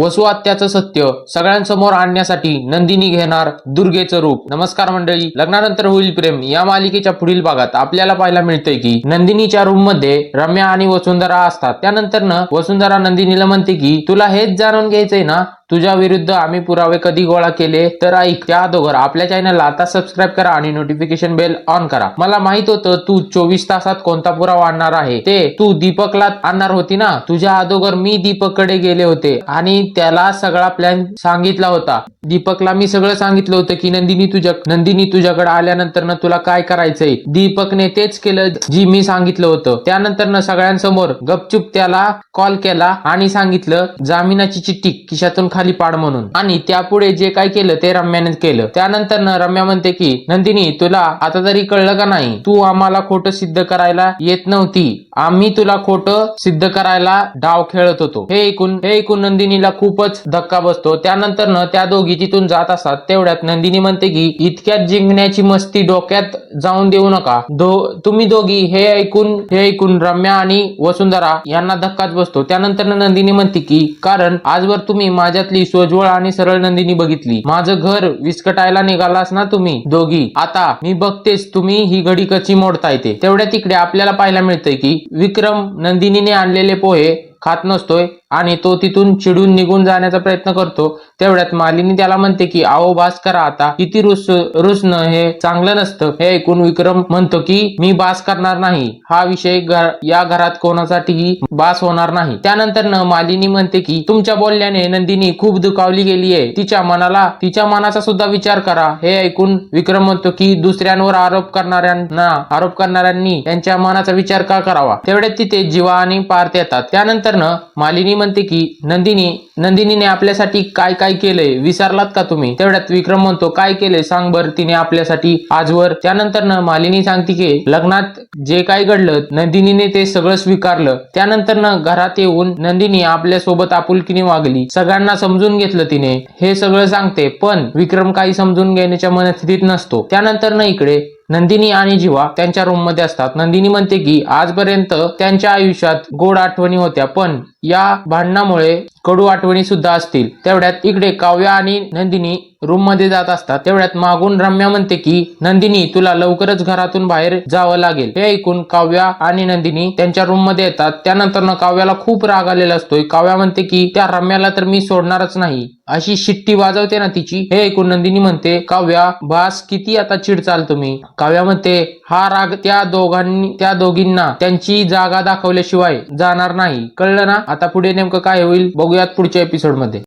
वसुआत्याचं सत्य सगळ्यांसमोर आणण्यासाठी नंदिनी घेणार दुर्गेचं रूप. नमस्कार मंडळी लग्नानंतर होईल प्रेम. या मालिकेच्या पुढील भागात आपल्याला पाहायला मिळतंय की नंदिनीच्या रूममध्ये रम्या आणि वसुंधरा असतात. त्यानंतर वसुंधरा नंदिनीला म्हणते की तुला हेच जाणून घ्यायचंय ना तुझ्या विरुद्ध आम्ही पुरावे कधी गोळा केले? तर ऐक त्या अगोदर आपल्या चॅनलला आता सबस्क्राईब करा आणि नोटिफिकेशन बेल ऑन करा. मला माहीत होतं तू चोवीस तासात कोणता पुरावा आणणार आहे. ते तू दीपकला आणणार होती ना? तुझ्या अगोदर मी दीपककडे गेले होते आणि त्याला सगळा प्लॅन सांगितला होता. दीपकला मी सगळं सांगितलं होतं की नंदिनी तुझ्या नंदिनी तुझ्याकडे आल्यानंतर ना तुला काय करायचंय? दीपकने तेच केलं जी मी सांगितलं होतं. त्यानंतर ना सगळ्यांसमोर गपचूप त्याला कॉल केला आणि सांगितलं जामिनाची चिठ्ठी खिशातून खाली पाड म्हणून. आणि त्यापुढे जे काय केलं ते रम्याने केलं. त्यानंतर रम्या म्हणते की नंदिनी तुला आता तरी कळलं का नाही? तू आम्हाला खोटं सिद्ध करायला येत नव्हती. आम्ही तुला खोटं सिद्ध करायला डाव खेळत होतो. हे ऐकून हे ऐकून नंदिनीला खूपच धक्का बसतो. त्यानंतर न त्या दोघी तिथून जात असतात तेवढ्यात नंदिनी म्हणते की इतक्यात जिंकण्याची मस्ती डोक्यात जाऊन देऊ नका. दो तुम्ही दोघी हे ऐकून हे ऐकून रम्या आणि वसुंधरा यांना धक्काच बसतो. त्यानंतर नंदिनी म्हणते की कारण आजवर तुम्ही माझ्यातली सोज्वळ आणि सरळ नंदिनी बघितली. माझं घर विस्कटायला निघालास ना तुम्ही दोघी? आता मी बघतेच तुम्ही ही घडी कची मोडता येते तेवढ्या तिकडे आपल्याला पाहायला मिळतंय की विक्रम नंदिनीने आणलेले पोहे खात नसतोय आणि तो तिथून चिडून निघून जाण्याचा प्रयत्न करतो. तेवढ्यात मालिनी त्याला म्हणते की आओ बास करा आता. किती रुस रुसणं हे चांगलं नसतं. हे ऐकून विक्रम म्हणतो की मी बास करणार नाही. हा विषय घर- या घरात कोणासाठीही बास होणार नाही. त्यानंतर न मालिनी म्हणते की तुमच्या बोलल्याने नंदिनी खूप दुखावली गेली आहे. तिच्या मनाला तिच्या मनाचा सुद्धा विचार करा. हे ऐकून विक्रम म्हणतो की दुसऱ्यांवर आरोप करणाऱ्यांना आरोप करणाऱ्यांनी त्यांच्या मनाचा विचार का करावा? तेवढ्यात तिथे जीवा आणि पार्थ येतात. त्यानंतर न मालिनी म्हणते की नंदिनी नंदिनीने आपल्यासाठी काय काय केलंय विसरलात का तुम्ही? तेवढ्यात विक्रम म्हणतो काय केलंय? सांग बर. तिने आपल्यासाठी आजवर त्यानंतर न मालिनी सांगते की लग्नात जे काय घडलं नंदिनीने ते सगळं स्वीकारलं. त्यानंतर न घरात येऊन नंदिनी आपल्यासोबत आपुलकीने वागली. सगळ्यांना समजून घेतलं तिने. हे सगळं सांगते पण विक्रम काही समजून घेण्याच्या मनस्थितीत नसतो. त्यानंतर न इकडे नंदिनी आणि जीवा त्यांच्या रूममध्ये असतात. नंदिनी म्हणते की आजपर्यंत त्यांच्या आयुष्यात गोड आठवणी होत्या पण या भांडणामुळे कडू आठवणी सुद्धा असतील. तेवढ्यात इकडे काव्या आणि नंदिनी रूममध्ये जात असतात. तेवढ्यात मागून रम्या म्हणते की नंदिनी तुला लवकरच घरातून बाहेर जावं लागेल. हे ऐकून काव्या आणि नंदिनी त्यांच्या रूममध्ये येतात. त्यानंतर काव्याला खूप राग आलेला असतोय. काव्या म्हणते की त्या रम्याला तर मी सोडणारच नाही. अशी शिट्टी वाजवते ना तिची. हे ऐकून नंदिनी म्हणते काव्या भास किती आता चिड चाल तुम्ही? काव्या म्हणते हा राग त्या दोघांनी त्या दोघींना त्यांची जागा दाखवल्याशिवाय जाणार नाही. कळलं ना? आता पुढे नेमकं काय होईल? बघूयात पुढच्या एपिसोडमध्ये.